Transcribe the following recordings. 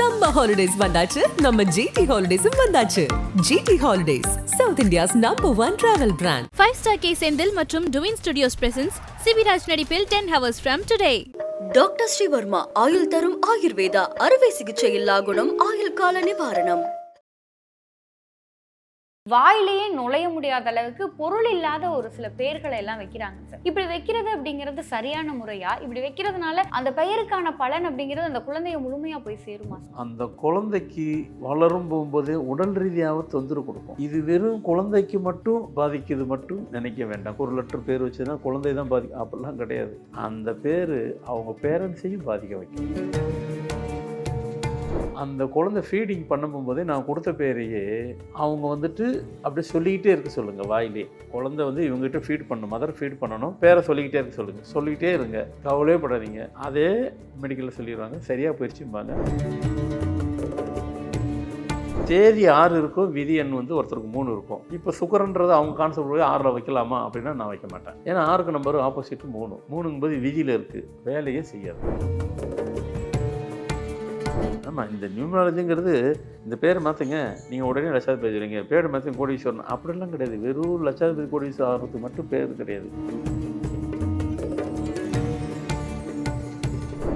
Summer holidays வந்தாச்சு. நம்ம GT ஹாலிடேஸும் வந்தாச்சு. GD holidays South India's number one travel brand five star K Senthil மற்றும் டுவின் ஸ்டுடியோஸ் பிரசன்ஸ் சிவிராஜ் நடிப்பில் ten hours from today doctor Sreevarma ஆயுள் தரும் ஆயுர்வேதா அறுவை சிகிச்சை இல்லா குணம் ஆயுள் கால நிவாரணம். வாயிலேயே நுழைய முடியாத அளவுக்கு பொருள் இல்லாத ஒரு சில பெயர்களை எல்லாம் வைக்கிறாங்க சார். இப்படி வைக்கிறது அப்படிங்கிறது சரியான முறையா? இப்படி வைக்கிறதுனால அந்த பெயருக்கான பலன் அப்படிங்கிறது அந்த குழந்தைய முழுமையா போய் சேருமா அந்த குழந்தைக்கு வளரும் போகும்போதே உடல் ரீதியாக தொந்தரவு கொடுக்கும். இது வெறும் குழந்தைக்கு மட்டும் பாதிக்குது மட்டும் நினைக்க வேண்டாம். ஒரு லெட்டர் பேர் வச்சுன்னா குழந்தை தான் பாதிக்கும் அப்படிலாம் கிடையாது. அந்த பேர் அவங்க பேரண்ட்ஸையும் பாதிக்க வைக்கும். அந்த குழந்தை ஃபீடிங் பண்ணும்போதே நான் கொடுத்த பேரையே அவங்க வந்துட்டு அப்படியே சொல்லிக்கிட்டே இருக்க சொல்லுங்கள் வாயிலே. குழந்தை வந்து இவங்ககிட்ட ஃபீட் பண்ணணும் மதர் ஃபீட் பண்ணணும் பேரை சொல்லிக்கிட்டே இருக்க சொல்லுங்கள் சொல்லிக்கிட்டே இருங்க. கவலையே படாதீங்க. அதே மெடிக்கலில் சொல்லிடுவாங்க. சரியாக போயிடுச்சும்பாங்க தேதி ஆறு இருக்கும் விதி எண் வந்து ஒருத்தருக்கு மூணு இருக்கும். இப்போ சுக்கரன்றது அவங்க கான்செப்ட் போய் ஆறில் வைக்கலாமா அப்படின்னா நான் வைக்க மாட்டேன். ஏன்னா ஆறுக்கு நம்பர் ஆப்போசிட் மூணு. மூணுங்கும்போது விதியில் இருக்குது வேலையே செய்யாது. ஆமாம் இந்த நியூமராலஜிங்கிறது இந்த பேர் மாற்றுங்க நீங்கள் உடனே லட்சாதிபதி சொல்லுங்க பேர் மாற்றி கோடீஸ்வரன். அப்படிலாம் கிடையாது. வெறும் லட்சாதிபதி கோடீஸ்வரன் ஆகிறதுக்கு மட்டும் பேர் கிடையாது.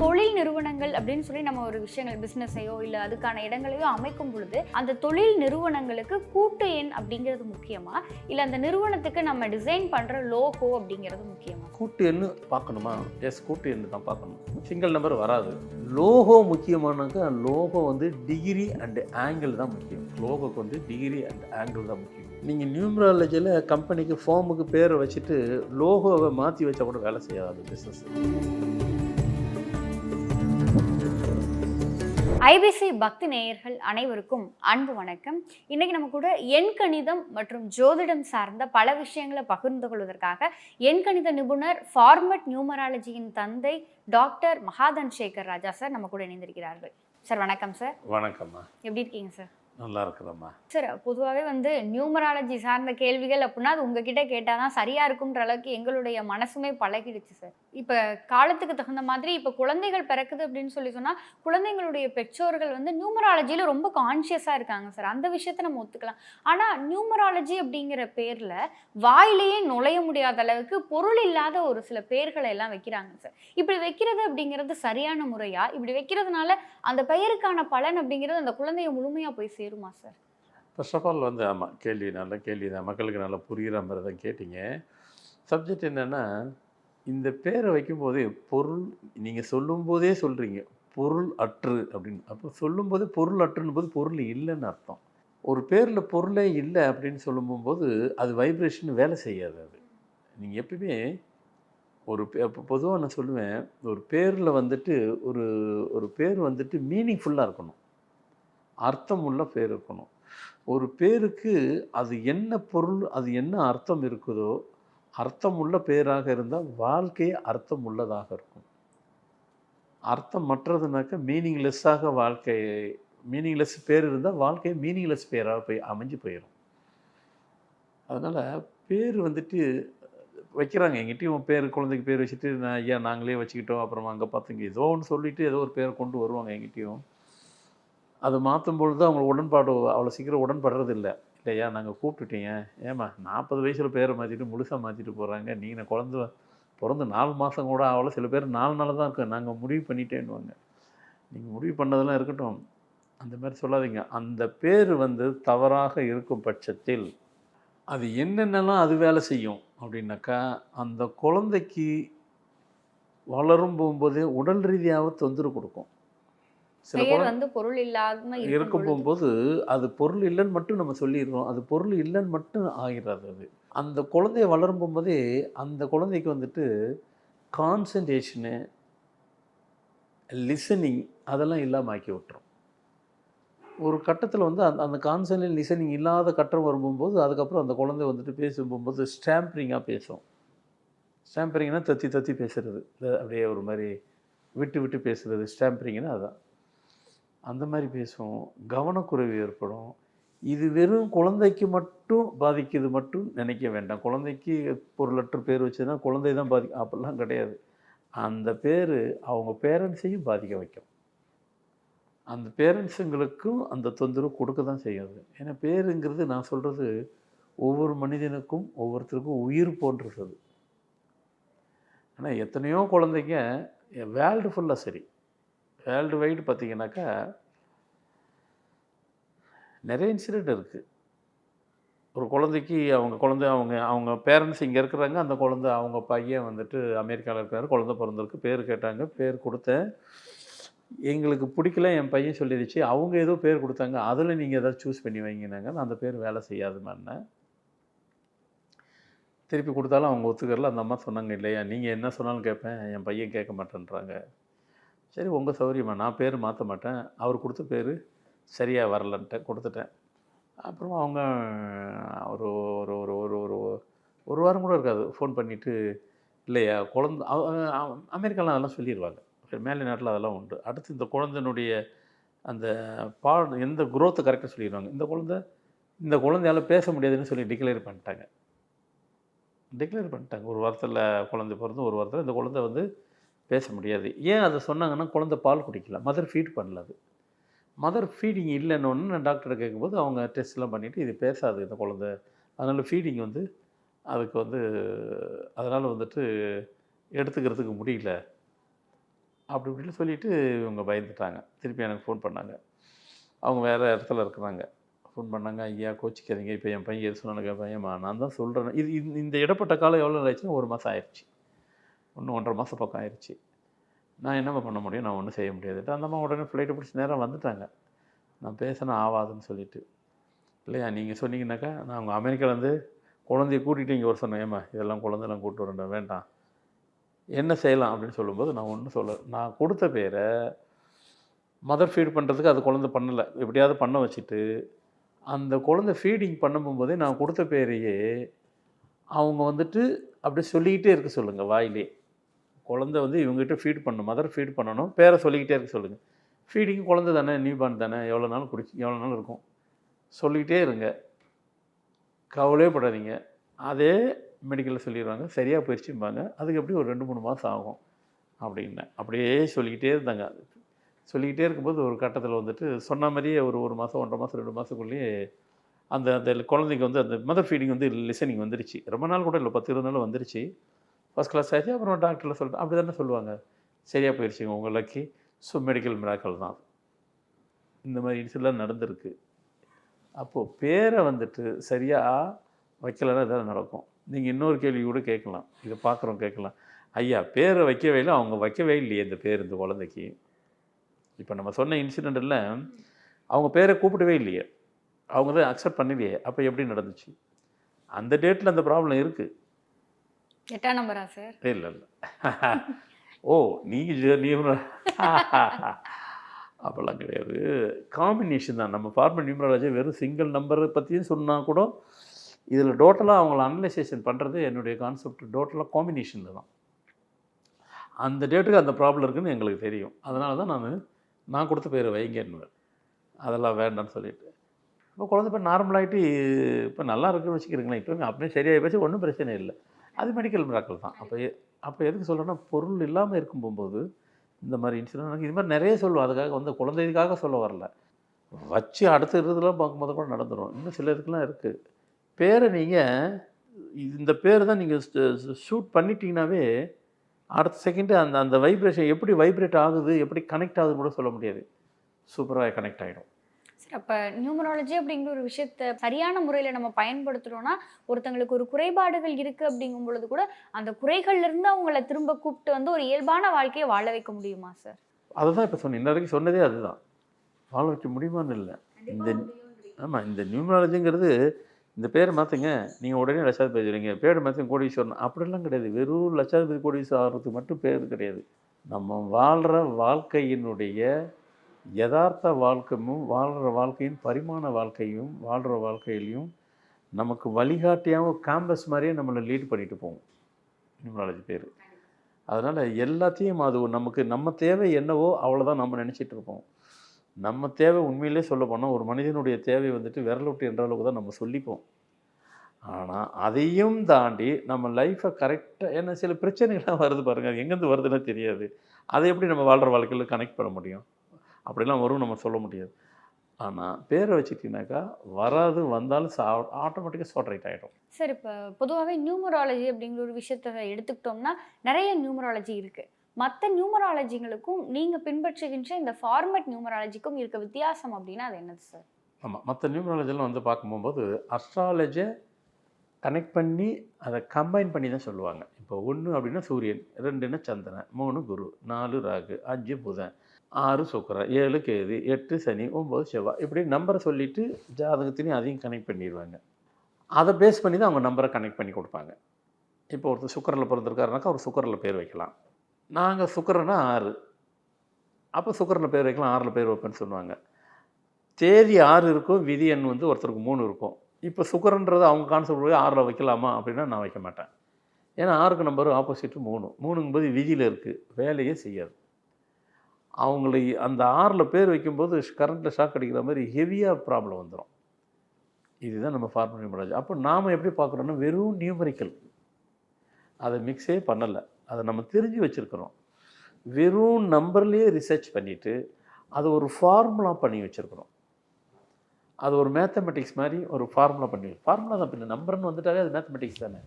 தொழில் நிறுவனங்கள் அப்படின்னு சொல்லி நம்ம ஒரு விஷயங்கள் பிஸ்னஸையோ இல்ல அதுக்கான இடங்களையோ அமைக்கும் பொழுது அந்த தொழில் நிறுவனங்களுக்கு கூட்டு எண் அப்படிங்கிறது முக்கியமா? இல்ல அந்த நிறுவனத்துக்கு நம்ம டிசைன் பண்ற லோகோ அப்படிங்கிறது முக்கியமா? கூட்டு எண்ணு பார்க்கணுமா? எஸ் கூட்டு எண்ணு தான் பார்க்கணும். சிங்கிள் நம்பர் வராது. லோகோ முக்கியமானாக்கா லோகோ வந்து டிகிரி அண்ட் ஆங்கிள் தான் முக்கியம். லோகோக்கு வந்து டிகிரி அண்ட் ஆங்கிள் தான் முக்கியம். நீங்கள் நியூமராலஜியில் கம்பெனிக்கு ஃபார்முக்கு பேரை வச்சுட்டு லோகோவை மாற்றி வச்சா கூட வேலை செய்யாது பிஸ்னஸ் ஐபிசி பக்தி நேயர்கள் அனைவருக்கும் அன்பு வணக்கம். இன்னைக்கு நம்ம கூட எண்கணிதம் மற்றும் ஜோதிடம் சார்ந்த பல விஷயங்களை பகிர்ந்து கொள்வதற்காக எண்கணித நிபுணர் ஃபார்மட் நியூமராலஜியின் தந்தை டாக்டர் மகாதன் சேகர் ராஜா சார் நம்ம கூட இணைந்திருக்கிறார்கள். சார் வணக்கம் சார். வணக்கம்மா. எப்படி இருக்கீங்க சார்? நல்லா இருக்கிறோம்மா சார் பொதுவாகவே வந்து நியூமராலஜி சார்ந்த கேள்விகள் அப்படின்னா அது உங்ககிட்ட கேட்டால் தான் சரியாக இருக்குன்ற அளவுக்கு எங்களுடைய மனசுமே பழகிடுச்சு சார். இப்போ காலத்துக்கு தகுந்த மாதிரி இப்போ குழந்தைகள் பிறக்குது அப்படின்னு சொல்லி சொன்னால் குழந்தைங்களுடைய பெற்றோர்கள் வந்து நியூமராலஜியில் ரொம்ப கான்ஷியஸாக இருக்காங்க சார். அந்த விஷயத்த நம்ம ஒத்துக்கலாம். ஆனால் நியூமராலஜி அப்படிங்கிற பேரில் வாயிலேயே நுழைய முடியாத அளவுக்கு பொருள் இல்லாத ஒரு சில பேர்களை எல்லாம் வைக்கிறாங்க சார். இப்படி வைக்கிறது அப்படிங்கிறது சரியான முறையா? இப்படி வைக்கிறதுனால அந்த பெயருக்கான பலன் அப்படிங்கிறது அந்த குழந்தைய முழுமையாக போய் சேருமா. சார்? ஃபர்ஸ்ட் ஆஃப் ஆல் வந்து ஆமாம் கேள்வி நல்ல கேள்வி தான். மக்களுக்கு நல்லா புரிகிற மாதிரி தான் கேட்டீங்க. சப்ஜெக்ட் என்னென்னா இந்த பேரை வைக்கும்போதே பொருள் நீங்கள் சொல்லும்போதே சொல்கிறீங்க பொருள் அற்று அப்படின்னு. அப்போ சொல்லும்போது பொருள் அற்றுன்னு போது பொருள் இல்லைன்னு அர்த்தம். ஒரு பேரில் பொருளே இல்லை அப்படின்னு சொல்லும்போது அது வைப்ரேஷன் வேலை செய்யாது அது. நீங்கள் எப்பயுமே ஒரு பொதுவாக நான் சொல்லுவேன் ஒரு பேரில் வந்துட்டு ஒரு ஒரு பேர் வந்துட்டு மீனிங்ஃபுல்லாக இருக்கணும். அர்த்தம் உள்ள பேர் இருக்கணும். ஒரு பேருக்கு அது என்ன பொருள் அது என்ன அர்த்தம் இருக்குதோ அர்த்தம் உள்ள பேராக இருந்தால் வாழ்க்கையே அர்த்தம் உள்ளதாக இருக்கும். அர்த்தம் மற்றதுனாக்கா மீனிங்லெஸ்ஸாக வாழ்க்கை மீனிங்லெஸ் பேர் இருந்தால் வாழ்க்கையை மீனிங்லெஸ் பேராக போய் அமைஞ்சு போயிடும். அதனால் பேர் வந்துட்டு வைக்கிறாங்க. எங்கிட்டையும் பேர் குழந்தைக்கு பேர் வச்சுட்டு நான் ஐயா நாங்களே வச்சுக்கிட்டோம். அப்புறமா அங்கே பார்த்துங்க ஏதோ ஒன்று சொல்லிவிட்டு ஏதோ ஒரு பேரை கொண்டு வருவாங்க எங்கிட்டையும். அது மாற்றும் பொழுது அவங்க உடன்பாடு அவ்வளோ சீக்கிரம் உடன்படுறது இல்லை இல்லையா? நாங்கள் கூப்பிட்டுட்டீங்க. ஏமா நாற்பது வயசில் பேரை மாற்றிட்டு முழுசாக மாற்றிட்டு போகிறாங்க நீங்கள் குழந்த பிறந்து நாலு மாதம் கூட ஆகல. சில பேர் நாலு நாள் தான் இருக்கு நாங்கள் முடிவு பண்ணிட்டேன்னுவாங்க. நீங்கள் முடிவு பண்ணதெல்லாம் இருக்கட்டும். அந்த மாதிரி சொல்லாதீங்க. அந்த பேர் வந்து தவறாக இருக்கும் பட்சத்தில் அது என்னென்னலாம் அது வேலை செய்யும் அப்படின்னாக்கா அந்த குழந்தைக்கு வளரும் போகும்போதே உடல் ரீதியாக தொந்தரவு கொடுக்கும். பெயர் வந்து பொருள் இல்லாம இருக்கும் போகும்போது அது பொருள் இல்லைன்னு மட்டும் நம்ம சொல்லிடுறோம் அது பொருள் இல்லைன்னு மட்டும் ஆகிடாது அது. அந்த குழந்தைய வளரும் போகும்போதே அந்த குழந்தைக்கு வந்துட்டு கான்சன்ட்ரேஷனு லிசனிங் அதெல்லாம் இல்லாமல் ஆக்கி விட்டுரும். ஒரு கட்டத்தில் வந்து அந்த அந்த கான்சன்ட்ரேட் லிசனிங் இல்லாத கட்டம் வரும்போது அதுக்கப்புறம் அந்த குழந்தை வந்துட்டு பேசும்போது ஸ்டாம்பரிங்காக பேசும். ஸ்டாம்பரிங்னா தத்தி தத்தி இந்த அப்படியே ஒரு மாதிரி விட்டு விட்டு பேசுறது. ஸ்டாம்பரிங்னா அதான். அந்த மாதிரி பேசும் கவனக்குறைவு ஏற்படும். இது வெறும் குழந்தைக்கு மட்டும் பாதிக்குது மட்டும் நினைக்க வேண்டாம். குழந்தைக்கு பொருளற்ற பேர் வச்சுன்னா குழந்தை தான் பாதி அப்படிலாம் கிடையாது. அந்த பேர் அவங்க பேரண்ட்ஸையும் பாதிக்க வைக்கும். அந்த பேரண்ட்ஸுங்களுக்கும் அந்த தொந்தரவு கொடுக்க தான் செய்யாது ஏன்னா பேருங்கிறது நான் சொல்கிறது ஒவ்வொரு மனிதனுக்கும் ஒவ்வொருத்தருக்கும் உயிர் போன்றது அது. ஆனால் எத்தனையோ குழந்தைங்க வேர்ல்டு ஃபுல்லாக சரி. வேர்ல்டு வைடு பார்த்தீங்கன்னாக்கா நிறைய இன்சிடெண்ட் இருக்குது ஒரு குழந்தைக்கு அவங்க குழந்தை அவங்க அவங்க பேரண்ட்ஸ் இங்கே இருக்கிறாங்க. அந்த குழந்தை அவங்க பையன் வந்துட்டு அமெரிக்காவில் இருக்கிறாரு குழந்தை பிறந்திருக்கு. பேர் கேட்டாங்க. பேர் கொடுத்தேன். எங்களுக்கு பிடிக்கல என் பையன் சொல்லிடுச்சு அவங்க ஏதோ பேர் கொடுத்தாங்க. அதில் நீங்கள் ஏதாவது சூஸ் பண்ணி வைங்கினாங்க நான் அந்த பேர் வேலை செய்யாது செய்யாதுமான்னேன் திருப்பி கொடுத்தாலும் அவங்க ஒத்துக்கறல. அந்த அம்மா சொன்னாங்க இல்லையா நீங்கள் என்ன சொன்னாலும் கேட்பேன். என் பையன் கேட்க மாட்டேன்றாங்க. சரி உங்கள் சௌரியமா நான் பேர் மாற்ற மாட்டேன். அவர் கொடுத்த பேர் சரியாக வரலன்ட்டு கொடுத்துட்டேன். அப்புறம் அவங்க ஒரு ஒரு ஒரு ஒரு ஒரு ஒரு வாரம் கூட இருக்காது. ஃபோன் பண்ணிவிட்டு இல்லையா குழந்த அமெரிக்காவில் அதெல்லாம் சொல்லிடுவாங்க மேலே நாட்டில் அதெல்லாம் உண்டு. அடுத்து இந்த குழந்தைனுடைய அந்த பா எந்த குரோத்தை கரெக்டாக சொல்லிடுவாங்க. இந்த குழந்தை இந்த குழந்தையால பேச முடியாதுன்னு சொல்லி டிக்ளேர் பண்ணிட்டாங்க. டிக்ளேர் பண்ணிட்டாங்க. ஒரு வாரத்தில் குழந்தை பிறந்து ஒரு வாரத்தில் இந்த குழந்தை வந்து பேச முடியாது. ஏன் அதை சொன்னாங்கன்னா குழந்தை பால் குடிக்கல. மதர் ஃபீட் பண்ணல அது. மதர் ஃபீடிங் இல்லைன்னு நான் டாக்டரை கேட்கும்போது அவங்க டெஸ்ட்லாம் பண்ணிவிட்டு இது பேசாது இந்த குழந்தை. அதனால் ஃபீடிங் வந்து அதுக்கு வந்து அதனால் வந்துட்டு எடுத்துக்கிறதுக்கு முடியல. அப்படி இப்படின்னு சொல்லிவிட்டு இவங்க பயந்துட்டாங்க. திருப்பி எனக்கு ஃபோன் பண்ணாங்க. அவங்க வேறு இடத்துல இருக்கிறாங்க. ஃபோன் பண்ணாங்க ஐயா கோச்சிக்காதீங்க. இப்போ என் பையன் எது சொன்னாங்க பையன்மா நான் தான் சொல்கிறேன் இது இந்த இடப்பட்ட காலம் எவ்வளோ ஆச்சுன்னா ஒரு மாதம் ஆயிடுச்சு. இன்னும் ஒன்றரை மாதம் பக்கம் ஆயிடுச்சு நான் என்னம்மா பண்ண முடியும்? நான் ஒன்றும் செய்ய முடியாதுட்டு அந்த அம்மா உடனே ஃப்ளைட்டை பிடிச்சி நேரம் வந்துட்டாங்க. நான் பேசினா ஆகாதுன்னு சொல்லிட்டு. இல்லையா நீங்கள் சொன்னீங்கன்னாக்கா நான் அவங்க அமெரிக்காலேருந்து குழந்தைய கூட்டிகிட்டு இங்கே ஒரு சொன்னேன். ஏம்மா இதெல்லாம் குழந்தைலாம் கூப்பிட்டு வரேன் வேண்டாம் என்ன செய்யலாம் அப்படின்னு சொல்லும்போது நான் ஒன்றும் சொல்ல நான் கொடுத்த பேரை மதர் ஃபீட் பண்ணுறதுக்கு அது குழந்தை பண்ணலை. எப்படியாவது பண்ண வச்சுட்டு அந்த குழந்தை ஃபீடிங் பண்ணும்போதே நான் கொடுத்த பேரையே அவங்க வந்துட்டு அப்படியே சொல்லிக்கிட்டே இருக்க சொல்லுங்கள் வாயிலே. குழந்தை வந்து இவங்ககிட்ட ஃபீட் பண்ணணும் மதர் ஃபீட் பண்ணணும் பேரை சொல்லிக்கிட்டே இருக்க சொல்லுங்கள் ஃபீடிங் குழந்தை தானே நியூபார்ன் தானே எவ்வளோ நாள் குடிச்சு எவ்வளோ நாள் இருக்கும்? சொல்லிக்கிட்டே இருங்க. கவலையே படாதீங்க. அதே மெடிக்கலில் சொல்லிடுவாங்க சரியாக போயிடுச்சும்பாங்க அதுக்கு எப்படி ஒரு ரெண்டு மூணு மாதம் ஆகும்? அப்படின்னேன் அப்படியே சொல்லிக்கிட்டே இருந்தாங்க. சொல்லிக்கிட்டே இருக்கும்போது ஒரு கட்டத்தில் வந்துட்டு சொன்ன மாதிரியே ஒரு ஒரு மாதம் ஒன்றரை மாதம் ரெண்டு மாதத்துக்குள்ளேயே அந்த அந்த குழந்தைக்கு வந்து அந்த மதர் ஃபீடிங் வந்து லிசனிங் வந்துருச்சு. ரொம்ப நாள் கூட இல்லை பத்து இருபது நாள் வந்துருச்சு. ஃபஸ்ட் கிளாஸ் ஆச்சு அப்புறம் டாக்டரில் சொல்லிட்டு அப்படி தானே சொல்லுவாங்க. சரியாக போயிடுச்சுங்க உங்கள் லக்கி ஸோ மெடிக்கல் மிராக்கள் தான். இந்த மாதிரி இன்சிடெலாம் நடந்திருக்கு. அப்போது பேரை வந்துட்டு சரியாக வைக்கலைன்னா இதெல்லாம் நடக்கும். நீங்கள் இன்னொரு கேள்வி கூட கேட்கலாம். இதை பார்க்குறோம் கேட்கலாம். ஐயா பேரை வைக்கவே இல்லை. அவங்க வைக்கவே இல்லையே இந்த பேர் இந்த குழந்தைக்கு. இப்போ நம்ம சொன்ன இன்சிடெண்ட்டில் அவங்க பேரை கூப்பிடவே இல்லையே. அவங்க தான் அக்செப்ட் பண்ணலையே. அப்போ எப்படி நடந்துச்சு? அந்த டேட்டில் அந்த ப்ராப்ளம் இருக்குது எட்டாம் நம்பரா சார் இல்லை இல்லை. ஓ நீங்கள் நீ அப்போல்லாம் கிடையாது. காம்பினேஷன் தான். நம்ம ஃபார்மல் நியூமராலஜி வெறும் சிங்கிள் நம்பரை பற்றியும் சொன்னால் கூட இதில் டோட்டலாக அவங்கள அனலைசேஷன் பண்ணுறது என்னுடைய கான்செப்ட் டோட்டலாக காம்பினேஷனில் தான். அந்த டேட்டுக்கு அந்த ப்ராப்ளம் இருக்குன்னு எங்களுக்கு தெரியும். அதனால தான் நான் நான் கொடுத்த பேர் வைங்கன்னுவேன். அதெல்லாம் வேண்டாம்னு சொல்லிட்டு. இப்போ குழந்தை இப்போ நார்மலாகிட்டு இப்போ நல்லா இருக்குன்னு வச்சுக்கிறீங்களேன் இப்போ அப்படியே சரியாகி போச்சு ஒன்றும் பிரச்சனை இல்லை. அது மெடிக்கல் மிராக்கள் தான். அப்போ அப்போ எதுக்கு சொல்கிறேன்னா பொருள் இல்லாமல் இருக்கும் போகும்போது இந்த மாதிரி இன்சிடென்ட் இது மாதிரி நிறைய சொல்லுவோம். அதுக்காக வந்து குழந்தைக்காக சொல்ல வரல. வச்சு அடுத்த இருதெல்லாம் பார்க்கும்போது கூட நடந்துடும் இன்னும் சில இதுக்கெலாம் இருக்குது பேரை நீங்கள் இந்த பேர் தான் நீங்கள் ஷூட் பண்ணிட்டீங்கனாவே அடுத்த செகண்டு அந்த அந்த வைப்ரேஷன் எப்படி வைப்ரேட் ஆகுது எப்படி கனெக்ட் ஆகுதுன்னு கூட சொல்ல முடியாது. சூப்பராக கனெக்ட் ஆகிடும் சரி அப்போ நியூமராலஜி அப்படிங்கிற ஒரு விஷயத்த சரியான முறையில் நம்ம பயன்படுத்துகிறோன்னா ஒருத்தங்களுக்கு ஒரு குறைபாடுகள் இருக்குது அப்படிங்கும் பொழுது கூட அந்த குறைகள்ல இருந்து அவங்கள திரும்ப கூப்பிட்டு வந்து ஒரு இயல்பான வாழ்க்கையை வாழ வைக்க முடியுமா சார் அதுதான் இப்போ சொன்னேன். இன்ன வரைக்கும் சொன்னதே அதுதான். வாழ வைக்க முடியுமான்னு இல்லை. இந்த ஆமாம் இந்த நியூமராலஜிங்கிறது இந்த பேர் மாற்றுங்க நீங்கள் உடனே லட்சாதிபதி வரீங்க பேர் மாற்றுங்க கோடீஸ்வரன். அப்படிலாம் கிடையாது. வெறும் லட்சாதிபதி கோடீஸ்வரன் ஆகிறதுக்கு மட்டும் பேர் கிடையாது. நம்ம வாழ்கிற வாழ்க்கையினுடைய யதார்த்த வாழ்க்கையும் வாழ்கிற வாழ்க்கையின் பரிமாண வாழ்க்கையும் வாழ்கிற வாழ்க்கையிலையும் நமக்கு வழிகாட்டியாகவும் கேம்பஸ் மாதிரியே நம்மளை லீட் பண்ணிட்டு போவோம் நியூமராலஜி பேர். அதனால் எல்லாத்தையும் அது நமக்கு நம்ம தேவை என்னவோ அவ்வளோதான் நம்ம நினச்சிட்டு இருப்போம். நம்ம தேவை உண்மையிலே சொல்ல போனால் ஒரு மனிதனுடைய தேவை வந்துட்டு விரல் விட்டு என்ற அளவுக்கு தான் நம்ம சொல்லிப்போம். ஆனால் அதையும் தாண்டி நம்ம லைஃப்பை கரெக்டாக ஏன்னா சில பிரச்சனைகள்லாம் வருது பாருங்கள் அது எங்கேருந்து வருதுன்னு தெரியாது. அதை எப்படி நம்ம வாழ்கிற வாழ்க்கையில் கனெக்ட் பண்ண முடியும்? அப்படிலாம் வரும் நம்ம சொல்ல முடியாது. ஆனால் பேரை வச்சுக்கிட்டீங்கன்னாக்கா வராது வந்தாலும் சா ஆட்டோமேட்டிக்காக ஷார்ட் ரைட் ஆகிடும் சார் இப்போ பொதுவாகவே நியூமராலஜி அப்படிங்கிற ஒரு விஷயத்த எடுத்துக்கிட்டோம்னா நிறைய நியூமராலஜி இருக்குது மற்ற நியூமராலஜிங்களுக்கும் நீங்கள் பின்பற்றுகின்ற இந்த ஃபார்மட் நியூமராலஜிக்கும் இருக்க வித்தியாசம் அப்படின்னா அது என்னது சார் ஆமாம் மற்ற நியூமராலஜிலாம் வந்து பார்க்கும்போது அஸ்ட்ராலஜை கனெக்ட் பண்ணி அதை கம்பைன் பண்ணி தான் சொல்லுவாங்க. இப்போ ஒன்று அப்படின்னா சூரியன் ரெண்டுன்னா சந்திரன் மூணு குரு நாலு ராகு அஞ்சு புதன். ஆறு சுக்கரன் ஏழு கேது எட்டு சனி ஒம்பது செவ்வாய் இப்படி நம்பரை சொல்லிவிட்டு ஜாதகத்திலையும் அதையும் கனெக்ட் பண்ணிடுவாங்க. அதை பேஸ் பண்ணி தான் அவங்க நம்பரை கனெக்ட் பண்ணி கொடுப்பாங்க. இப்போ ஒருத்தர் சுக்கரில் பிறந்திருக்காருனாக்கா அவர் சுக்கரில் பேர் வைக்கலாம். நாங்கள் சுக்கரனா ஆறு. அப்போ சுக்கரில் பேர் வைக்கலாம் ஆறில் பேர் வைப்பேன்னு சொல்லுவாங்க. தேதி ஆறு இருக்கும் விதி எண் வந்து ஒருத்தருக்கு மூணு இருக்கும். இப்போ சுக்கரன்றது அவங்க கான்செப்ட் போய் ஆறில் வைக்கலாமா அப்படின்னா நான் வைக்க மாட்டேன். ஏன்னா ஆறுக்கு நம்பர் ஆப்போசிட்டு மூணு. மூணுங்கும்போது விதியில் இருக்குது வேலையே செய்யாது. அவங்களை அந்த ஆறில் பேர் வைக்கும்போது கரண்ட்டில் ஷாக் அடிக்கிற மாதிரி ஹெவியாக ப்ராப்ளம் வந்துடும் இதுதான் நம்ம ஃபார்மல் நியூமராலஜி அப்போ நாம் எப்படி பார்க்குறோன்னா வெறும் நியூமரிக்கல் அதை மிக்ஸே பண்ணலை. அதை நம்ம தெரிஞ்சு வச்சுருக்கிறோம். வெறும் நம்பர்லேயே ரிசர்ச் பண்ணிவிட்டு அது ஒரு ஃபார்முலா பண்ணி வச்சுருக்கிறோம். அது ஒரு மேத்தமெட்டிக்ஸ் மாதிரி ஒரு ஃபார்முலா பண்ணி ஃபார்முலா தான் பின்ன நம்பர்னு வந்துட்டாலே அது மேத்தமெட்டிக்ஸ் தானே.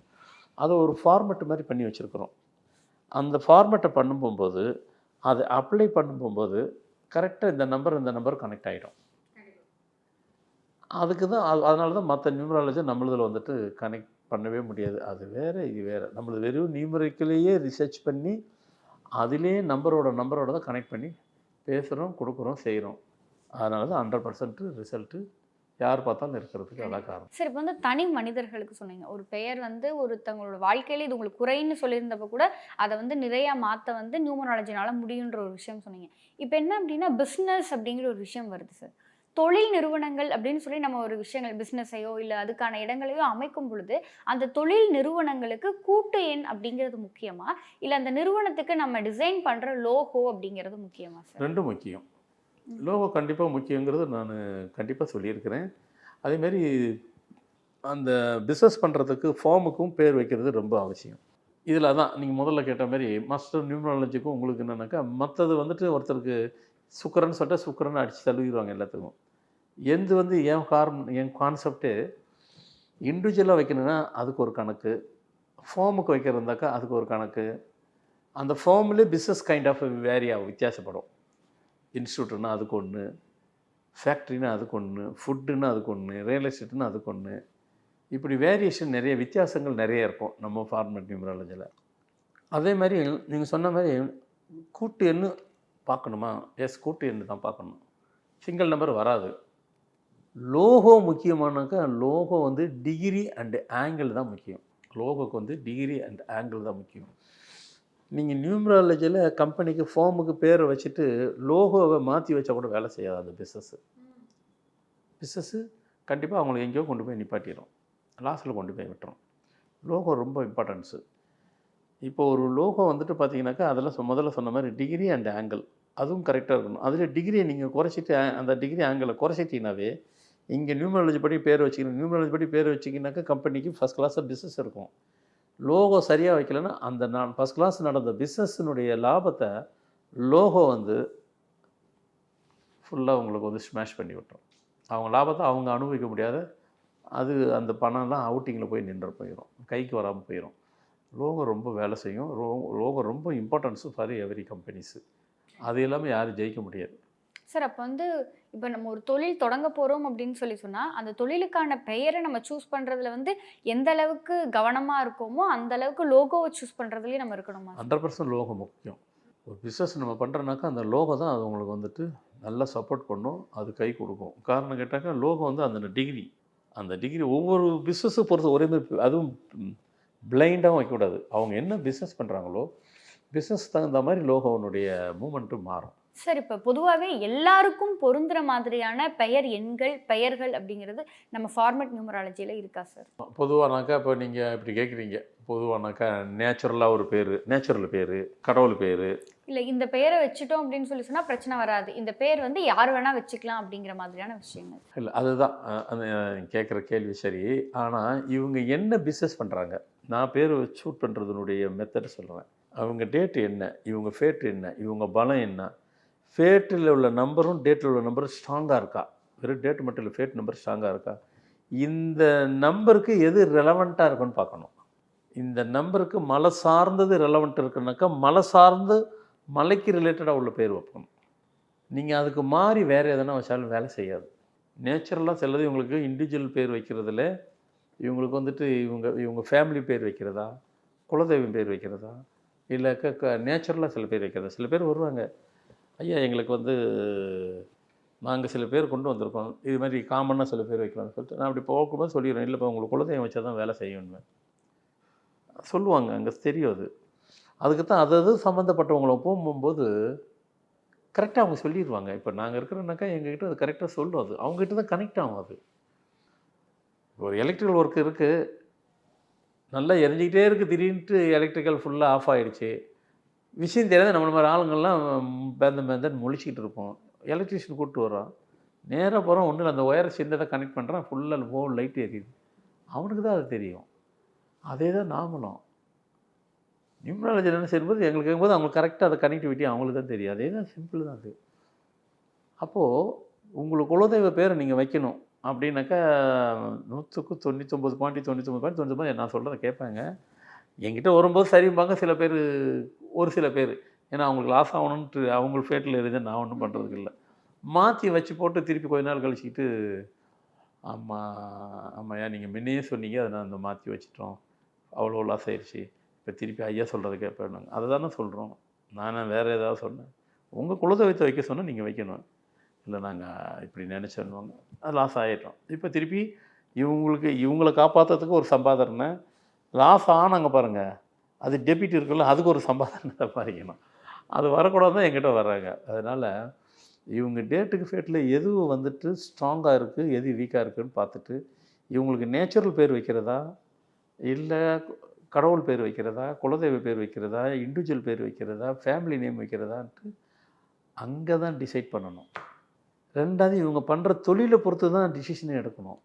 அதை ஒரு ஃபார்மெட் மாதிரி பண்ணி வச்சுருக்கிறோம். அந்த ஃபார்மெட்டை பண்ணும்போது அதை அப்ளை பண்ணும்போது கரெக்டாக இந்த நம்பர் இந்த நம்பர் கனெக்ட் ஆகிடும் அதுக்கு தான் அது அதனால தான் மற்ற நியூமராலஜி நம்மளதில் வந்துட்டு கனெக்ட் பண்ணவே முடியாது. அது வேறு இது வேறு. நம்மளது வெறும் நியூமரிக்கலையே ரிசர்ச் பண்ணி அதிலே நம்பரோட நம்பரோட தான் கனெக்ட் பண்ணி பேசுகிறோம் கொடுக்குறோம் செய்கிறோம் அதனால தான் ஹண்ட்ரட் பர்சன்ட் ரிசல்ட்டு யார் பார்த்தாலும் இருக்கிறதுக்கு அதான் காரணம். சார் இப்போ வந்து தனி மனிதர்களுக்கு சொன்னீங்க. ஒரு பெயர் வந்து ஒருத்தவங்களோட வாழ்க்கையில இது உங்களுக்கு குறைன்னு சொல்லியிருந்தப்ப கூட அதை வந்து நிறையா மாற்ற வந்து நியூமராலஜினால முடியுன்ற ஒரு விஷயம் சொன்னீங்க. இப்போ என்ன அப்படின்னா பிஸ்னஸ் அப்படிங்கிற ஒரு விஷயம் வருது சார். தொழில் நிறுவனங்கள் அப்படின்னு சொல்லி நம்ம ஒரு விஷயங்கள் பிஸ்னஸையோ இல்லை அதுக்கான இடங்களையோ அமைக்கும் பொழுது அந்த தொழில் நிறுவனங்களுக்கு கூட்டு எண் அப்படிங்கிறது முக்கியமா? இல்லை அந்த நிறுவனத்துக்கு நம்ம டிசைன் பண்ணுற லோகோ அப்படிங்கிறது முக்கியமா சார்? ரெண்டும் முக்கியம். லோகோ கண்டிப்பாக முக்கியங்கிறது நான் கண்டிப்பாக சொல்லியிருக்கிறேன். அதேமாரி அந்த பிஸ்னஸ் பண்ணுறதுக்கு ஃபார்முக்கும் பேர் வைக்கிறது ரொம்ப அவசியம். இதில் தான் நீங்கள் முதல்ல கேட்ட மாதிரி மாஸ்டர் நியூமராலஜிக்கும் உங்களுக்கு என்னென்னாக்கா மற்றது வந்துட்டு ஒருத்தருக்கு சுக்கரன் சொல்லிட்டு சுக்கரன் அடித்து தழுவிடுவாங்க எல்லாத்துக்கும். எந்த வந்து என் காரணம் என் கான்செப்ட்டு இண்டிவிஜுவலாக வைக்கணும்னா அதுக்கு ஒரு கணக்கு. ஃபார்முக்கு வைக்கிறதாக்கா அதுக்கு ஒரு கணக்கு. அந்த ஃபார்ம்லேயே பிஸ்னஸ் கைண்ட் ஆஃப் வேரி ஆகும் வித்தியாசப்படும். இன்ஸ்டியூட்னா அதுக்கு ஒன்று ஃபேக்ட்ரினா அதுக்கு ஒன்று ஃபுட்டுன்னா அதுக்கு ஒன்று ரியல் எஸ்டேட்னா அதுக்கு ஒன்று இப்படி வேரியேஷன் நிறைய வித்தியாசங்கள் நிறைய இருக்கும் நம்ம ஃபார்மட் நியூமராலஜியில் அதே மாதிரி நீங்கள் சொன்ன மாதிரி கூட்டு எண்ணு பார்க்கணுமா? எஸ் கூட்டு எண்ணு தான் பார்க்கணும். சிங்கிள் நம்பர் வராது. லோகோ முக்கியமானாக்கா லோகோ வந்து டிகிரி அண்டு ஆங்கிள் தான் முக்கியம். லோகோக்கு வந்து டிகிரி அண்ட் ஆங்கிள் தான் முக்கியம். நீங்கள் நியூமராலஜியில் கம்பெனிக்கு ஃபார்முக்கு பேரை வச்சுட்டு லோகோவை மாற்றி வச்சா கூட வேலை செய்யாது அந்த பிஸ்னஸ்ஸு பிஸ்னஸ்ஸு கண்டிப்பாக அவங்களை எங்கேயோ கொண்டு போய் நிப்பாட்டிடும் லாஸ்ட்டில் கொண்டு போய் விட்டுரும். லோகோ ரொம்ப இம்பார்ட்டன்ஸு இப்போ ஒரு லோகோ வந்துட்டு பார்த்தீங்கன்னாக்கா அதில் சொ- முதல்ல சொன்ன மாதிரி டிகிரி அண்ட் ஆங்கிள் அதுவும் கரெக்டாக இருக்கணும். அதில் டிகிரியை நீங்கள் குறைச்சிட்டு அந்த டிகிரி ஆங்கிளை குறைச்சிட்டிங்கனாவே இங்கே நியூமராலஜி படி பேர் வச்சுக்கணும் நியூமராலஜி படி பேர் வச்சிங்கனாக்கா கம்பெனிக்கு ஃபஸ்ட் கிளாஸாக பிஸ்னஸ் இருக்கும். லோகோ சரியாக வைக்கலன்னா அந்த நான் ஃபஸ்ட் கிளாஸ் நடந்த பிஸ்னஸினுடைய லாபத்தை லோகோ வந்து ஃபுல்லாக உங்களுக்கு வந்து ஸ்மாஷ் பண்ணி விட்டுரும். அவங்க லாபத்தை அவங்க அனுபவிக்க முடியாத அது அந்த பணம்லாம் அவுட்டிங்கில் போய் நின்று போயிடும் கைக்கு வராமல் போயிடும் லோகோ ரொம்ப வேலை செய்யும். லோகோ ரொம்ப இம்பார்ட்டன்ஸு ஃபார் எவரி கம்பெனிஸு அது இல்லாமல் யாரும் ஜெயிக்க முடியாது. சார் அப்போ வந்து இப்போ நம்ம ஒரு தொழில் தொடங்க போகிறோம் அப்படின்னு சொல்லி சொன்னால் அந்த தொழிலுக்கான பெயரை நம்ம சூஸ் பண்ணுறதுல வந்து எந்த அளவுக்கு கவனமாக இருக்கோமோ அந்த அளவுக்கு லோகோவை சூஸ் பண்ணுறதுலேயே நம்ம இருக்கணுமா ஹண்ட்ரட் பர்சன்ட் லோகோ முக்கியம். ஒரு பிஸ்னஸ் நம்ம பண்ணுறோன்னாக்கா அந்த லோகோ தான் அது உங்களுக்கு வந்துட்டு நல்லா சப்போர்ட் பண்ணும் அது கை கொடுக்கும். காரணம் கேட்டாக்கா லோகோ வந்து அந்த டிகிரி அந்த டிகிரி ஒவ்வொரு பிஸ்னஸை பொறுத்து ஒரே மாதிரி அதுவும் பிளைண்டாகவும் வைக்கக்கூடாது. அவங்க என்ன பிஸ்னஸ் பண்ணுறாங்களோ பிஸ்னஸ் தகுந்த மாதிரி லோகோனுடைய மூமெண்ட்டும் மாறும். சார் இப்போ பொதுவாகவே எல்லாருக்கும் பொருந்துற மாதிரியான பெயர் எண்கள் பெயர்கள் அப்படிங்கிறது நம்ம ஃபார்மட் நியூமராலஜியில் இருக்கா சார் பொதுவானாக்கா இப்போ நீங்கள் இப்படி கேட்குறீங்க பொதுவானாக்கா நேச்சுரலாக ஒரு பேர் நேச்சுரல் பேர் கடவுள் பேர். இல்லை இந்த பெயரை வச்சுட்டோம் அப்படின்னு சொல்லி சொன்னால் பிரச்சனை வராது. இந்த பேர் வந்து யார் வேணால் வச்சுக்கலாம் அப்படிங்கிற மாதிரியான விஷயங்கள். இல்லை அதுதான். அந்த கேட்குற கேள்வி சரி. ஆனால் இவங்க என்ன பிஸ்னஸ் பண்ணுறாங்க நான் பேர் சூட் பண்ணுறதுனுடைய மெத்தட் சொல்கிறேன் அவங்க டேட் என்ன? இவங்க ஃபேட் என்ன? இவங்க பலம் என்ன? ஃபேட்டில் உள்ள நம்பரும் டேட்டில் உள்ள நம்பரும் ஸ்ட்ராங்காக இருக்கா? வெறும் டேட் மட்டும் இல்லை ஃபேட் நம்பர் ஸ்ட்ராங்காக இருக்கா? இந்த நம்பருக்கு எது ரெலவெண்ட்டாக இருக்குன்னு பார்க்கணும். இந்த நம்பருக்கு மலை சார்ந்தது ரெலவெண்ட் இருக்குனாக்கா மலை சார்ந்து மலைக்கு ரிலேட்டடாக உள்ள பேர் வைப்போம் நீங்கள் அதுக்கு மாறி வேறு எதனா வச்சாலும் வேலை செய்யாது. நேச்சுரலாக சிலது இவங்களுக்கு இண்டிவிஜுவல் பேர் வைக்கிறதுல இவங்களுக்கு வந்துட்டு இவங்க இவங்க ஃபேமிலி பேர் வைக்கிறதா? குலதெய்வம் பேர் வைக்கிறதா? இல்லை க நேச்சுரலாக சில பேர் வைக்கிறதா? சில பேர் வருவாங்க. ஐயா எங்களுக்கு வந்து நாங்கள் சில பேர் கொண்டு வந்திருக்கோம். இது மாதிரி காமனாக சில பேர் வைக்கலாம்னு சொல்லிட்டு நான் அப்படி போகும்போது சொல்லிடுறேன். இல்லைப்பா உங்களுக்கு குலதெய்வம் வச்சா தான் வேலை செய்யணுமே சொல்லுவாங்க அங்கே தெரியும் அது. அதுக்கு தான் அது அது சம்மந்தப்பட்டவங்கள போகும்போது கரெக்டாக அவங்க சொல்லிடுவாங்க. இப்போ நாங்கள் இருக்கிறோன்னாக்கா எங்ககிட்ட அது கரெக்டாக சொல்லும் அது. அவங்ககிட்ட தான் கனெக்ட் ஆகும் அது. ஒரு எலக்ட்ரிக்கல் ஒர்க் இருக்குது நல்லா எரிஞ்சிக்கிட்டே இருக்குது திடீர்னுட்டு எலக்ட்ரிக்கல் ஃபுல்லாக ஆஃப் ஆகிடுச்சு விஷயம் தெரியாத நம்மள மாதிரி ஆளுங்கள்லாம் பேந்த பேந்தன்னு முழிச்சிக்கிட்டு இருப்போம். எலக்ட்ரிஷியன் கூப்பிட்டு வரோம் நேராக போகிறோம் ஒன்றும் அந்த ஒயரை சேர்ந்ததை கனெக்ட் பண்ணுறான் ஃபுல்லாக ஃபோன் லைட் எரியுது. அவனுக்கு தான் அது தெரியும். அதே தான் நாமளும். நியூமராலஜி என்ன செய்யும்போது எங்களுக்கு இருக்கும்போது அவங்களுக்கு கரெக்டாக அதை கனெக்டிவிட்டி அவங்களுக்கு தான் தெரியும். அதே தான் சிம்பிள் தான் அது. அப்போது உங்களுக்கு குலதெய்வ பேரை நீங்கள் வைக்கணும் அப்படின்னாக்கா நூற்றுக்கு தொண்ணூத்தொம்பது பாயிண்ட் தொண்ணூத்தொம்பது பாயிண்ட் தொண்ணூத்தொம்பது நான் சொல்கிறத கேட்பாங்க. என்கிட்ட வரும்போது சரிம்பாங்க சில பேர் ஒரு சில பேர். ஏன்னா அவங்களுக்கு லாஸ் ஆகணுன்ட்டு அவங்க ஃபேட்டில் இருந்து நான் ஒன்றும் பண்ணுறதுக்கு இல்லை மாற்றி வச்சு போட்டு திருப்பி கொஞ்ச நாள் கழிச்சிக்கிட்டு ஆமாம் ஆமாம்யா நீங்கள் முன்னையே சொன்னீங்க அதை நான் இந்த மாற்றி வச்சிட்டோம். அவ்வளோ லாஸ் ஆயிடுச்சு இப்போ திருப்பி ஐயா சொல்கிறது கேட்பேன் அதை தானே சொல்கிறோம் நான் வேறு ஏதாவது சொன்னேன். உங்கள் குலதெய்வத்தை வைக்க சொன்னால் நீங்கள் வைக்கணும். இல்லை நாங்கள் இப்படி நினச்சோன்னுவாங்க. அது லாஸ் ஆகிட்டோம் இப்போ திருப்பி இவங்களுக்கு இவங்களை காப்பாற்றுறதுக்கு ஒரு சம்பாதனை லாஸ் ஆனாங்க பாருங்கள் அது டெபிட் இருக்குல்ல அதுக்கு ஒரு சம்பாதனை சம்பாதிக்கணும் அது வரக்கூடாது தான் என்கிட்ட வர்றாங்க. அதனால் இவங்க டேட்டுக்கு ஃபேட்டில் எது வந்துட்டு ஸ்ட்ராங்காக இருக்குது எது வீக்காக இருக்குன்னு பார்த்துட்டு இவங்களுக்கு நேச்சுரல் பேர் வைக்கிறதா? இல்லை கடவுள் பேர் வைக்கிறதா? குலதெய்வ பேர் வைக்கிறதா? இண்டிவிஜுவல் பேர் வைக்கிறதா? ஃபேமிலி நேம் வைக்கிறதான்ட்டு அங்கே தான் டிசைட் பண்ணணும். ரெண்டாவது இவங்க பண்ணுற தொழிலை பொறுத்து தான் டிசிஷனே எடுக்கணும்.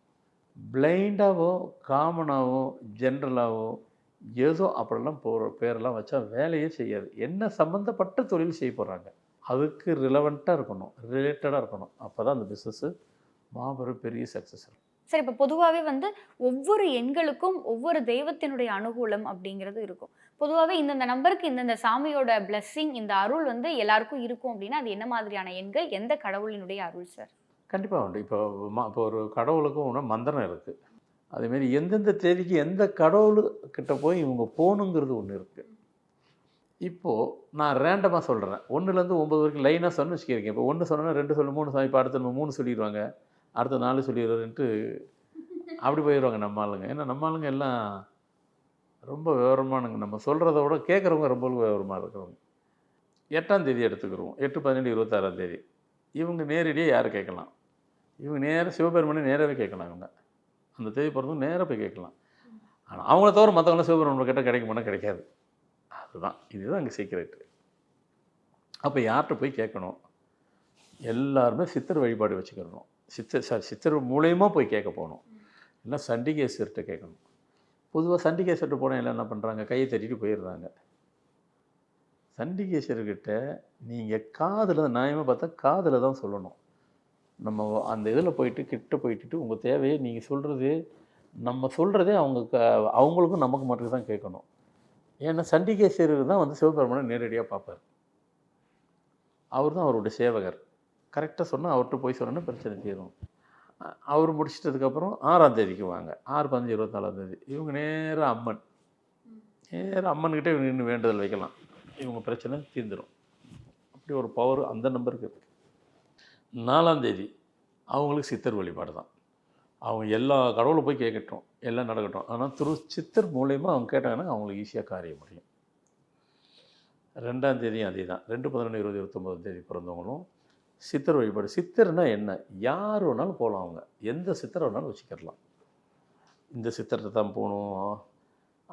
பிளைண்டாகவோ காமனாகவோ ஜென்ரலாகவோ ஏதோ அப்படிலாம் போகிற பேரெல்லாம் வச்சா வேலையே செய்யாது. என்ன சம்மந்தப்பட்ட தொழில் செய்ய போகிறாங்க அதுக்கு ரிலவெண்ட்டாக இருக்கணும் ரிலேட்டடாக இருக்கணும். அப்போ தான் அந்த பிஸ்னஸ்ஸு மாபெரும் பெரிய சக்ஸஸ் இருக்கும் சரி இப்போ பொதுவாகவே வந்து ஒவ்வொரு எண்களுக்கும் ஒவ்வொரு தெய்வத்தினுடைய அனுகூலம் அப்படிங்கிறது இருக்கும். பொதுவாகவே இந்தந்த நம்பருக்கு இந்தந்த சாமியோட பிளஸ்ஸிங் இந்த அருள் வந்து எல்லாருக்கும் இருக்கும் அப்படின்னா அது என்ன மாதிரியான எண்கள் எந்த கடவுளினுடைய அருள் சார் கண்டிப்பாக உண்டு. இப்போ ம இப்போ ஒரு கடவுளுக்கும் ஒன்று மந்திரம் இருக்குது அதேமாரி எந்தெந்த தேதிக்கு எந்த கடவுளுக்கிட்ட போய் இவங்க போகணுங்கிறது ஒன்று இருக்குது இப்போது நான் ரேண்டமாக சொல்கிறேன் ஒன்றுலேருந்து ஒம்பது வரைக்கும் லைனாக சொன்னு வச்சுக்கிறீங்க. இப்போ ஒன்று சொன்னோன்னா ரெண்டு சொல்லு மூணு சாமி இப்போ அடுத்த நம்ம மூணு சொல்லிடுவாங்க. அடுத்த நாலு சொல்லிடுறேன்ட்டு அப்படி போயிடுவாங்க நம்ம ஆளுங்க. ஏன்னா நம்ம ஆளுங்க எல்லாம் ரொம்ப விவரமானுங்க நம்ம சொல்கிறத விட கேட்குறவங்க ரொம்ப விவரமாக இருக்கிறவங்க. எட்டாம் தேதி எடுத்துக்கிறோம். எட்டு பதினெட்டு இருபத்தாறாம் தேதி. இவங்க நேரடியாக யார் கேட்கலாம்? இவங்க நேராக சிவபெருமனை நேராகவே கேட்கலாம் இவங்க. அந்த தேதி பிறந்தவங்க நேராக போய் கேட்கலாம். ஆனால் அவங்கள தவிர மற்றவங்களாம் சிவபெருமனை கேட்டால் கிடைக்குமானா கிடைக்காது. அதுதான். இதுதான் அங்கே சீக்கிரட்டு அப்போ யார்கிட்ட போய் கேட்கணும்? எல்லாருமே சித்தர் வழிபாடு வச்சுக்கிறணும் சித்தர் சார் சித்தர் மூலயமா போய் கேட்க போகணும். இல்லை சண்டிகேஸ்வர்கிட்ட கேட்கணும். பொதுவாக சண்டிகேஸ்வர்கிட்ட போனால் எல்லாம் என்ன பண்ணுறாங்க கையை தட்டிட்டு போயிடுறாங்க. சண்டிகேஸ்வர்கிட்ட நீங்கள் காதில் நியாயமாக பார்த்தா காதில் தான் சொல்லணும். நம்ம அந்த இதில் போயிட்டு கிட்ட போயிட்டு உங்கள் தேவையை நீங்கள் சொல்கிறது நம்ம சொல்கிறதே அவங்க க அவங்களுக்கும் நமக்கு மட்டும் தான் கேட்கணும். ஏன்னா சண்டிகேஸ்வரர் தான் வந்து சிவபெருமனை நேரடியாக பார்ப்பார். அவர் தான் அவருடைய சேவகர். கரெக்டாக சொன்னால் அவர்கிட்ட போய் சொன்னோன்னா பிரச்சனை தீரும். அவர் முடிச்சிட்டதுக்கப்புறம் ஆறாம் தேதிக்கு வாங்க. ஆறு பதினஞ்சு இருபத்தாலாம் தேதி. இவங்க நேராக அம்மன். நேராக அம்மன்கிட்ட இவங்க நின்று வேண்டுதல் வைக்கலாம். இவங்க பிரச்சனை தீர்ந்துடும் அப்படி ஒரு பவர் அந்த நம்பருக்கு இருக்குது நாலாம் தேதி அவங்களுக்கு சித்தர் வழிபாடு தான். அவங்க எல்லா கடவுளை போய் கேட்கட்டும் எல்லாம் நடக்கட்டும். ஆனால் திரு சித்தர் மூலயமா அவங்க கேட்டாங்கன்னா அவங்களுக்கு ஈஸியாக காரியம் முடியும் ரெண்டாம் தேதியும் அதே தான். ரெண்டு பதினொன்று இருபது இருபத்தொம்போதாம் தேதி பிறந்தவங்களும் சித்தர் வழிபாடு. சித்தர்னா என்ன? யார் வேணாலும் போகலாம் அவங்க. எந்த சித்தரை வேணாலும் வச்சுக்கிடலாம். இந்த சித்தர்கிட்ட தான் போகணும்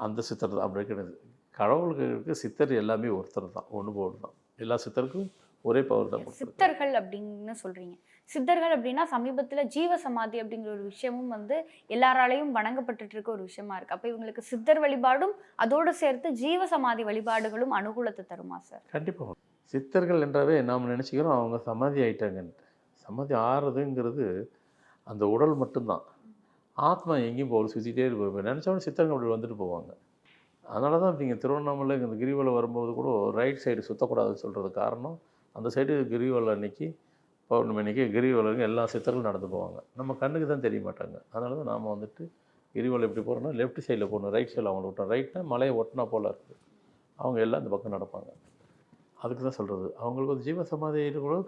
அந்த சித்தர் தான் அப்படி கிடையாது. கடவுளுக்கு சித்தர் எல்லாமே ஒருத்தர் தான் ஒன்று போடு தான். எல்லா சித்தருக்கும் ஒரே பவர் தான் சித்தர்கள் அப்படின்னு சொல்றீங்க. சித்தர்கள் அப்படின்னா சமீபத்துல ஜீவ சமாதி அப்படிங்கிற ஒரு விஷயமும் வந்து எல்லாராலையும் வணங்கப்பட்டுட்டு இருக்க ஒரு விஷயமா இருக்கு. அப்ப இவங்களுக்கு சித்தர் வழிபாடும் அதோடு சேர்த்து ஜீவ சமாதி வழிபாடுகளும் அனுகூலத்தை தருமா சார் கண்டிப்பாக சித்தர்கள் என்றாவே நாம் நினச்சிக்கிறோம் அவங்க சமாதி ஆயிட்டாங்கன்ட்டு சமாதி ஆறுறதுங்கிறது அந்த உடல் மட்டும்தான். ஆத்மா எங்கேயும் போகல சுற்றிட்டே இருப்போம். நினச்சவொடனே சித்தர்கள் அப்படி வந்துட்டு போவாங்க. அதனால தான் நீங்கள் திருவண்ணாமலை இந்த கிரிவலம் வரும்போது கூட ரைட் சைடு சுற்றக்கூடாதுன்னு சொல்கிறது காரணம் அந்த சைடு கிரிவலம் அன்னைக்கு பௌர்ணமி அன்னைக்கு கிரிவலம் எல்லா சித்தர்களும் நடந்து போவாங்க. நம்ம கண்ணுக்கு தான் தெரிய மாட்டாங்க. அதனால தான் நாம் வந்துட்டு கிரிவலம் எப்படி போகிறோம்னா லெஃப்ட் சைடில் போகணும் ரைட் சைடில் அவங்கள விட்டோம். ரைட்னா மலையை ஒட்டினா போல் இருக்குது. அவங்க எல்லாம் இந்த பக்கம் நடப்பாங்க. அதுக்கு தான் சொல்கிறது அவங்களுக்கு ஒரு ஜீவ சமாதி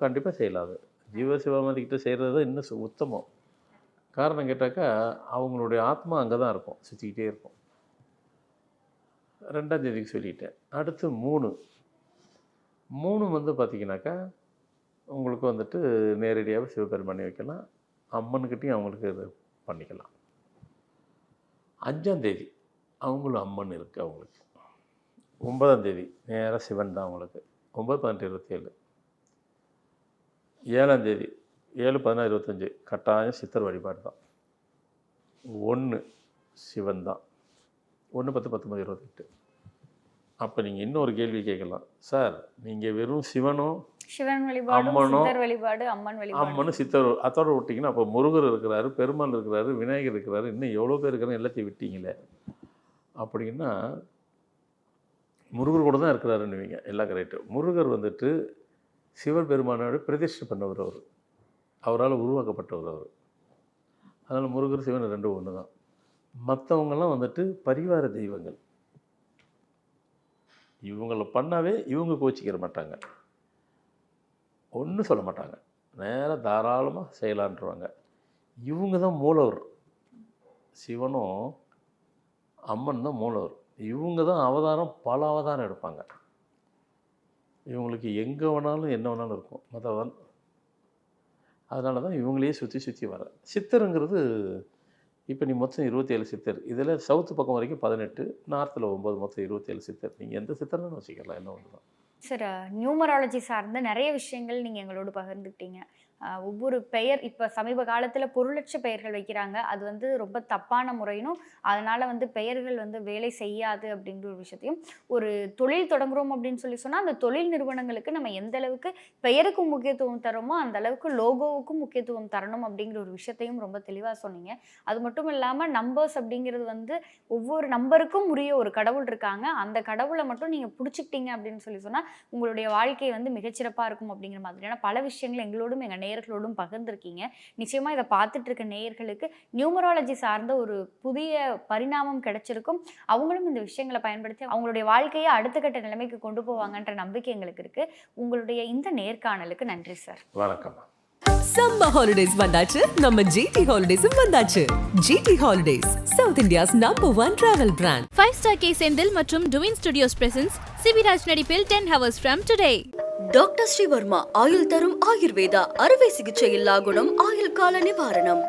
கண்டிப்பாக செய்யலாம் அது. ஜீவ சமாதிக்கிட்ட செய்கிறது தான் இன்னும் உத்தமம். காரணம் கேட்டாக்கா அவங்களுடைய ஆத்மா அங்கே தான் இருக்கும். சுற்றிக்கிட்டே இருக்கும். ரெண்டாம் தேதிக்கு சொல்லிட்டேன். அடுத்து மூணு. மூணு வந்து பார்த்தீங்கன்னாக்கா உங்களுக்கு வந்துட்டு நேரடியாக சிவபெருமானி வைக்கலாம். அம்மன்கிட்டையும் அவங்களுக்கு இது பண்ணிக்கலாம். அஞ்சாந்தேதி அவங்களும் அம்மன் இருக்குது அவங்களுக்கு. ஒன்பதாம் தேதி நேராக சிவன் தான் அவங்களுக்கு. ஒம்பது பதினெட்டு இருபத்தேழு. ஏழாம் தேதி ஏழு பதினாறு இருபத்தஞ்சி கட்டாயம் சித்தர் வழிபாடு தான். ஒன்று சிவன் தான். ஒன்று பத்து பத்தொம்பது இருபத்தெட்டு. அப்போ நீங்கள் இன்னொரு கேள்வி கேட்கலாம். சார் நீங்கள் வெறும் சிவனும் சிவன் வழிபாடு அம்மனும், சித்தர் வழிபாடு அம்மன் வழிபாடு அம்மனும் சித்தர் அதோட விட்டிங்கன்னா அப்போ முருகர் இருக்கிறாரு பெருமாள் இருக்கிறாரு விநாயகர் இருக்கிறாரு இன்னும் எவ்வளோ பேர் இருக்கிறாங்க எல்லாத்தையும் விட்டீங்களே? அப்படின்னா முருகர் கூட தான் இருக்கிறாருன்னுவீங்க. எல்லாம் கரெக்டு முருகர் வந்துட்டு சிவன் பெருமானோட பிரதிஷ்டை பண்ணவர் அவர். அவரால் உருவாக்கப்பட்டவர் அவர். அதனால் முருகர் சிவன் ரெண்டும் ஒன்று தான் மற்றவங்கெல்லாம் வந்துட்டு பரிவார தெய்வங்கள். இவங்கள பண்ணாவே இவங்க கோச்சிக்கிற மாட்டாங்க. ஒன்றும் சொல்ல மாட்டாங்க. நேராக தாராளமாக செய்யலான்ருவாங்க இவங்க தான் மூலவர். சிவனும் அம்மன் தான் மூலவர். இவங்க தான் அவதாரம் பல அவதாரம் எடுப்பாங்க. இவங்களுக்கு எங்கே வேணாலும் என்ன வேணாலும் இருக்கும். மதவன். அதனால தான் இவங்களையே சுற்றி சுற்றி வர. சித்தருங்கிறது இப்போ நீ மொத்தம் இருபத்தேழு சித்தர். இதில் சவுத்து பக்கம் வரைக்கும் பதினெட்டு நார்த்தில் ஒம்பது மொத்தம் இருபத்தேழு சித்தர். நீங்கள் எந்த சித்தர்னு வச்சுக்கலாம் என்ன ஒன்று தான் சார் நியூமராலஜி சார்ந்த நிறைய விஷயங்கள் நீங்கள் எங்களோடு பகிர்ந்துக்கிட்டீங்க. ஒவ்வொரு பெயர் இப்போ சமீப காலத்தில் பொருளற்ற பெயர்கள் வைக்கிறாங்க. அது வந்து ரொம்ப தப்பான முறையினும் அதனால் வந்து பெயர்கள் வந்து வேலை செய்யாது அப்படிங்கிற ஒரு விஷயத்தையும் ஒரு தொழில் தொடங்குறோம் அப்படின்னு சொல்லி சொன்னால் அந்த தொழில் நிறுவனங்களுக்கு நம்ம எந்த அளவுக்கு பெயருக்கும் முக்கியத்துவம் தரோமோ அந்த அளவுக்கு லோகோவுக்கும் முக்கியத்துவம் தரணும் அப்படிங்கிற ஒரு விஷயத்தையும் ரொம்ப தெளிவாக சொன்னீங்க. அது மட்டும் இல்லாமல் நம்பர்ஸ் அப்படிங்கிறது வந்து ஒவ்வொரு நம்பருக்கும் உரிய ஒரு கடவுள் இருக்காங்க. அந்த கடவுளை மட்டும் நீங்கள் பிடிச்சிக்கிட்டீங்க அப்படின்னு சொல்லி சொன்னால் உங்களுடைய வாழ்க்கை வந்து மிகச்சிறப்பாக இருக்கும் அப்படிங்கிற மாதிரியான பல விஷயங்கள் எங்களோடும் எங்கள் நேயர்களோடும் பகிர்ந்திருக்கீங்க. நிச்சயமாக இதை பார்த்துட்டு இருக்க நேயர்களுக்கு நியூமராலஜி சார்ந்த ஒரு புதிய பரிணாமம் கிடைச்சிருக்கும். அவங்களும் இந்த விஷயங்களை பயன்படுத்தி அவங்களுடைய வாழ்க்கையை அடுத்த கட்ட நிலைமைக்கு கொண்டு போவாங்கன்ற நம்பிக்கை எங்களுக்கு இருக்கு. உங்களுடைய இந்த நேர்காணலுக்கு நன்றி சார். வணக்கம் சம்மர் ஹாலிடேஸ் வந்தாச்சு. நம்ம ஜிடி ஹாலிடேஸும் வந்தாச்சு. GD holidays South India's number one travel brand five star K Senthil மற்றும் டுவின் ஸ்டுடியோஸ் பிரசன்ஸ் சிவிராஜ் நடிப்பில் ten hours from today doctor Sreevarma ஆயுள் தரும் ஆயுர்வேதா அறுவை சிகிச்சை இல்லா குணம் ஆயுள் கால நிவாரணம்.